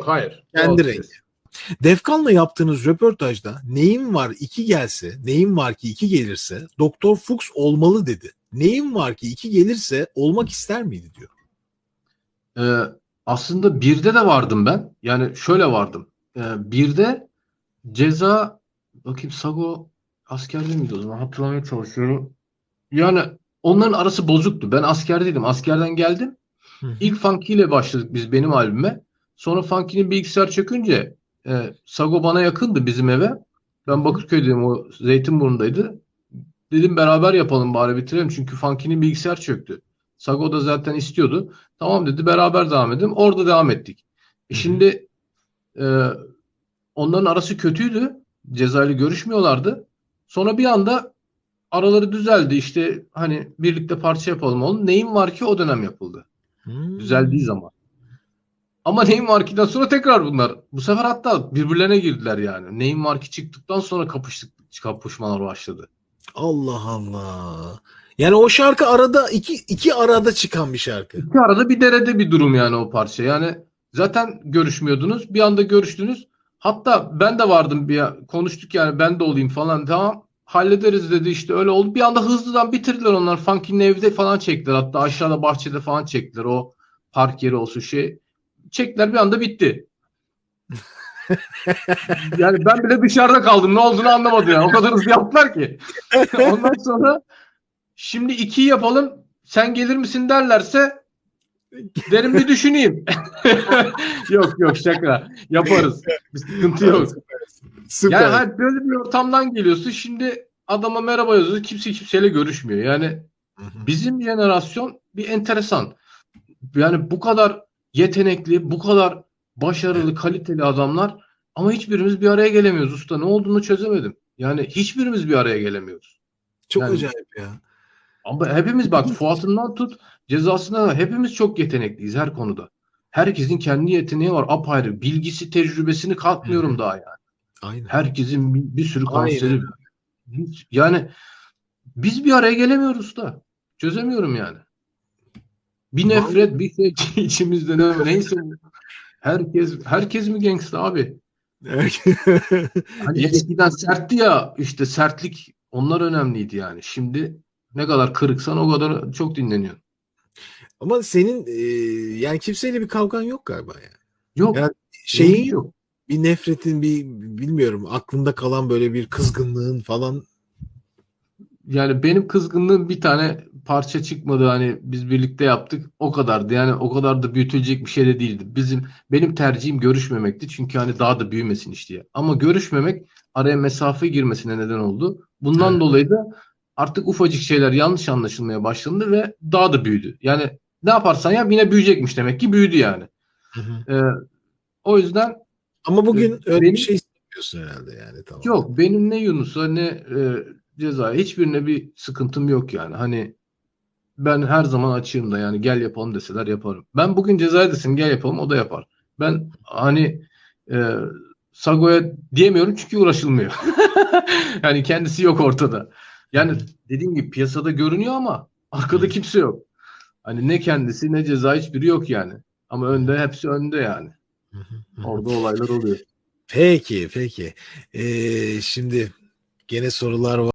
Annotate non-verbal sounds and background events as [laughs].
Hayır. Kendi rengi. Defkan'la yaptığınız röportajda neyim var iki gelse, neyim var ki iki gelirse Doktor Fuchs olmalı dedi. Neyim var ki iki gelirse olmak ister miydi diyor. Ee, aslında birde de vardım ben. Yani şöyle vardım. Ee, birde ceza bakayım Sago askerde miydi o zaman? Hatırlamaya çalışıyorum. Yani onların arası bozuktu. Ben askerdeydim. Askerden geldim. İlk Funky ile başladık biz benim albüme. Sonra Funky'nin bilgisayar çökünce e, Sago bana yakındı bizim eve. Ben Bakırköy'deydim o Zeytinburnu'ndaydı. Dedim beraber yapalım bari bitirelim. Çünkü Funky'nin bilgisayar çöktü. Sago da zaten istiyordu. Tamam dedi beraber devam edelim. Orada devam ettik. E şimdi e, onların arası kötüydü. Cezayla görüşmüyorlardı. Sonra bir anda araları düzeldi. İşte hani birlikte parça yapalım oğlum. Neyim var ki o dönem yapıldı. Hmm. Düzeldiği zaman. Ama Neyim var ki'den sonra tekrar bunlar. Bu sefer hatta birbirlerine girdiler yani. Neyim var ki çıktıktan sonra kapıştık, kapışmalar başladı. Allah Allah. Yani o şarkı arada iki, iki arada çıkan bir şarkı. İki arada bir derede bir durum yani o parça. Yani zaten görüşmüyordunuz. Bir anda görüştünüz. Hatta ben de vardım bir konuştuk yani ben de olayım falan. Tamam hallederiz dedi işte öyle oldu. Bir anda hızlıdan bitirdiler onlar. Funky'nin evde falan çektiler. Hatta aşağıda bahçede falan çektiler. O park yeri olsun şey. Çektiler bir anda bitti. yani ben bile dışarıda kaldım. Ne olduğunu anlamadım yani. O kadar hızlı yaptılar ki. [laughs] Ondan sonra şimdi ikiyi yapalım. Sen gelir misin derlerse derim bir düşüneyim. [laughs] yok yok şaka. Yaparız. Bir sıkıntı yok. Süper. Yani hani böyle bir ortamdan geliyorsun. Şimdi adama merhaba yazıyorsun. Kimse kimseyle görüşmüyor. Yani bizim jenerasyon bir enteresan. Yani bu kadar yetenekli, bu kadar başarılı, kaliteli adamlar ama hiçbirimiz bir araya gelemiyoruz usta. Ne olduğunu çözemedim. Yani hiçbirimiz bir araya gelemiyoruz. Çok yani- acayip ya. Ama hepimiz bak Fuat'ından tut cezasına da hepimiz çok yetenekliyiz her konuda. Herkesin kendi yeteneği var apayrı. Bilgisi, tecrübesini katmıyorum daha yani. Aynen. Herkesin bir, bir sürü Aynen. konseri. Hiç- Yani biz bir araya gelemiyoruz da. Çözemiyorum yani. Bir nefret, bir şey içimizde ne, neyse. Herkes herkes mi gangsta abi? Hani [laughs] eskiden sertti ya işte sertlik onlar önemliydi yani. Şimdi ne kadar kırıksan o kadar çok dinleniyor. Ama senin e, yani kimseyle bir kavgan yok galiba yani. Yok. Yani Şeyin yok. bir nefretin bir bilmiyorum aklında kalan böyle bir kızgınlığın falan Yani benim kızgınlığım bir tane parça çıkmadı hani biz birlikte yaptık o kadardı yani o kadar da büyütülecek bir şey de değildi. Bizim benim tercihim görüşmemekti çünkü hani daha da büyümesin iş diye. Ama görüşmemek araya mesafe girmesine neden oldu. Bundan Evet. dolayı da artık ufacık şeyler yanlış anlaşılmaya başlandı ve daha da büyüdü. Yani ne yaparsan yap yine büyüyecekmiş demek ki büyüdü yani. Ee, o yüzden ama bugün öyle Benim- bir şey istemiyorsun herhalde yani tamam. Yok benim ne Yunus'a ne e, Ceza'ya hiçbirine bir sıkıntım yok yani. Hani ben her zaman açığım da yani gel yapalım deseler yaparım. Ben bugün Ceza'ya desin gel yapalım o da yapar. Ben hani e, Sago'ya diyemiyorum çünkü uğraşılmıyor. [laughs] yani kendisi yok ortada. Yani dediğim gibi piyasada görünüyor ama arkada kimse yok. Hani ne kendisi ne Ceza hiçbiri yok yani. Ama önde hepsi önde yani. Orada olaylar oluyor. Peki peki. Ee, şimdi gene sorular var.